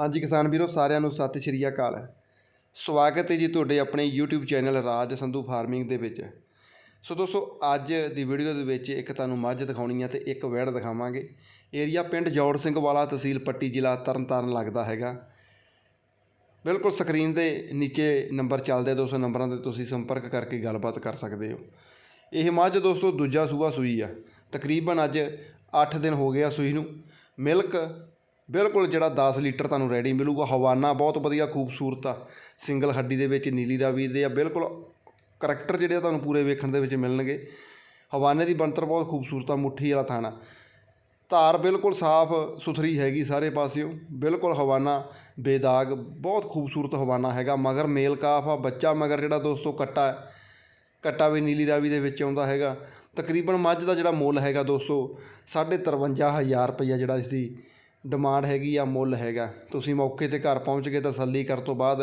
ਹਾਂਜੀ ਕਿਸਾਨ ਵੀਰੋ, ਸਾਰਿਆਂ ਨੂੰ ਸਤਿ ਸ਼੍ਰੀ ਅਕਾਲ। ਸਵਾਗਤ ਹੈ ਜੀ ਤੁਹਾਡੇ ਆਪਣੇ YouTube channel Raj Sandhu farming ਦੇ ਵਿੱਚ। ਸੋ ਦੋਸਤੋ, ਅੱਜ ਦੀ ਵੀਡੀਓ ਦੇ ਵਿੱਚ ਇੱਕ ਤੁਹਾਨੂੰ ਮੱਝ ਦਿਖਾਉਣੀ ਹੈ ਤੇ ਇੱਕ ਵੈੜ ਦਿਖਾਵਾਂਗੇ। ਏਰੀਆ ਪਿੰਡ ਜੌੜ ਸਿੰਘ ਵਾਲਾ ਤਹਿਸੀਲ ਪੱਟੀ ਜ਼ਿਲ੍ਹਾ ਤਰਨਤਾਰਨ ਲੱਗਦਾ ਹੈਗਾ। ਬਿਲਕੁਲ ਸਕਰੀਨ ਦੇ ਨੀਚੇ ਨੰਬਰ ਚੱਲਦੇ ਆ ਦੋਸਤੋ, ਨੰਬਰਾਂ ਤੇ ਤੁਸੀਂ ਸੰਪਰਕ ਕਰਕੇ ਗੱਲਬਾਤ ਕਰ ਸਕਦੇ ਹੋ। ਇਹ ਮੱਝ ਦੋਸਤੋ, ਦੂਜਾ ਸੂਆ ਸੂਈ ਆ। ਤਕਰੀਬਨ ਅੱਜ 8 ਦਿਨ ਹੋ ਗਿਆ ਸੂਈ ਨੂੰ। ਮਿਲਕ ਬਿਲਕੁਲ ਜਿਹੜਾ 10 ਲੀਟਰ ਤੁਹਾਨੂੰ ਰੈਡੀ ਮਿਲੂਗਾ, ਹਵਾਨਾ ਬਹੁਤ ਵਧੀਆ ਖੂਬਸੂਰਤ ਆ। ਸਿੰਗਲ ਹੱਡੀ ਦੇ ਵਿੱਚ ਨੀਲੀ ਰਾਵੀ ਦੇ ਆ, ਬਿਲਕੁਲ ਕਰੈਕਟਰ ਜਿਹੜੇ ਆ ਤੁਹਾਨੂੰ ਪੂਰੇ ਵੇਖਣ ਦੇ ਵਿੱਚ ਮਿਲਣਗੇ। ਹਵਾਨੇ ਦੀ ਬਣਤਰ ਬਹੁਤ ਖੂਬਸੂਰਤ ਆ, ਮੁੱਠੀ ਵਾਲਾ ਥਾਣਾ। ਧਾਰ ਬਿਲਕੁਲ ਸਾਫ਼, ਸੁਥਰੀ ਹੈਗੀ ਸਾਰੇ ਪਾਸਿਓਂ। ਬਿਲਕੁਲ ਹਵਾਨਾ ਬੇਦਾਗ, ਬਹੁਤ ਖੂਬਸੂਰਤ ਹਵਾਨਾ ਹੈਗਾ। ਮਗਰ ਮੇਲ ਕਾਫ ਆ, ਬੱਚਾ ਮਗਰ ਜਿਹੜਾ ਦੋਸਤੋ ਕੱਟਾ ਕੱਟਾ ਵੀ ਨੀਲੀ ਰਾਵੀ ਦੇ ਵਿੱਚ ਆਉਂਦਾ ਹੈਗਾ। ਤਕਰੀਬਨ ਮੱਝ ਦਾ ਜਿਹੜਾ ਮੁੱਲ ਹੈਗਾ ਦੋਸਤੋ 53500 ਰੁਪਈਆ ਜਿਹੜਾ ਇਸ ਦੀ ਡਿਮਾਂਡ ਹੈਗੀ ਆ, ਮੁੱਲ ਹੈਗਾ। ਤੁਸੀਂ ਮੌਕੇ ਤੇ ਘਰ ਪਹੁੰਚ ਕੇ ਤਸੱਲੀ ਕਰਨ ਤੋਂ ਬਾਅਦ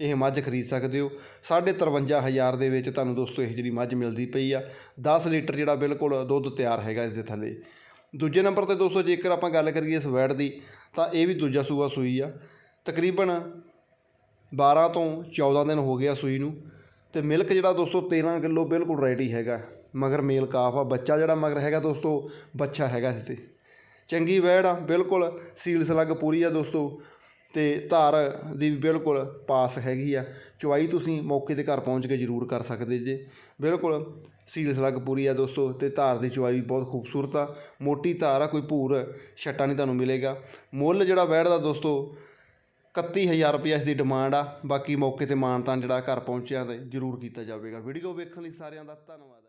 ਇਹ ਮੱਝ ਖਰੀਦ ਸਕਦੇ ਹੋ। 53500 ਦੇ ਵਿੱਚ ਤੁਹਾਨੂੰ ਦੋਸਤੋ ਇਹ ਜਿਹੜੀ ਮੱਝ ਮਿਲਦੀ ਪਈ ਆ। 10 ਲੀਟਰ ਜਿਹੜਾ ਬਿਲਕੁਲ ਦੁੱਧ ਤਿਆਰ ਹੈਗਾ ਇਸ ਦੇ ਥੱਲੇ। ਦੂਜੇ ਨੰਬਰ ਤੇ ਦੋਸਤੋ ਜੇਕਰ ਆਪਾਂ ਗੱਲ ਕਰੀਏ ਇਸ ਵੈੜ ਦੀ, ਤਾਂ ਇਹ ਵੀ ਦੂਜਾ ਸੂਆ ਸੂਈ ਆ। ਤਕਰੀਬਨ 12 ਤੋਂ 14 ਦਿਨ ਹੋ ਗਿਆ ਸੂਈ ਨੂੰ ਤੇ ਮਿਲਕ ਜਿਹੜਾ ਦੋਸਤੋ 13 ਕਿਲੋ ਬਿਲਕੁਲ ਰੈਡੀ ਹੈਗਾ। ਮਗਰ ਮੇਲ ਕਾਫ ਆ, ਬੱਚਾ ਜਿਹੜਾ ਮਗਰ ਹੈਗਾ ਦੋਸਤੋ, ਬੱਚਾ ਹੈਗਾ ਇਸ ਤੇ। ਚੰਗੀ ਵੈੜ ਆ, ਬਿਲਕੁਲ ਸੀਲ ਸਲੱਗ ਪੂਰੀ ਆ ਦੋਸਤੋ। ਤੇ ਧਾਰ ਦੀ ਵੀ ਬਿਲਕੁਲ ਪਾਸ ਹੈਗੀ ਆ। ਚੁਆਈ ਤੁਸੀਂ ਮੌਕੇ ਤੇ ਘਰ ਪਹੁੰਚ ਕੇ ਜ਼ਰੂਰ ਕਰ ਸਕਦੇ ਜੇ। ਬਿਲਕੁਲ ਸੀਲ ਸਲੱਗ ਪੂਰੀ ਆ ਦੋਸਤੋ ਤੇ ਧਾਰ ਦੀ ਚੁਆਈ ਵੀ ਬਹੁਤ ਖੂਬਸੂਰਤ ਆ। ਮੋਟੀ ਧਾਰ ਆ, ਕੋਈ ਭੂਰ ਛੱਟਾ ਨਹੀਂ ਤੁਹਾਨੂੰ ਮਿਲੇਗਾ। ਮੁੱਲ ਜਿਹੜਾ ਵੈੜ ਦਾ ਦੋਸਤੋ 31000 ਰੁਪਏ ਇਸ ਦੀ ਡਿਮਾਂਡ ਆ। ਬਾਕੀ ਮੌਕੇ ਤੇ ਮਾਨਤਾਨ ਜਿਹੜਾ ਘਰ ਪਹੁੰਚਿਆ ਤੇ ਜ਼ਰੂਰ ਕੀਤਾ ਜਾਵੇਗਾ। ਵੀਡੀਓ ਵੇਖਣ ਲਈ ਸਾਰਿਆਂ ਦਾ ਧੰਨਵਾਦ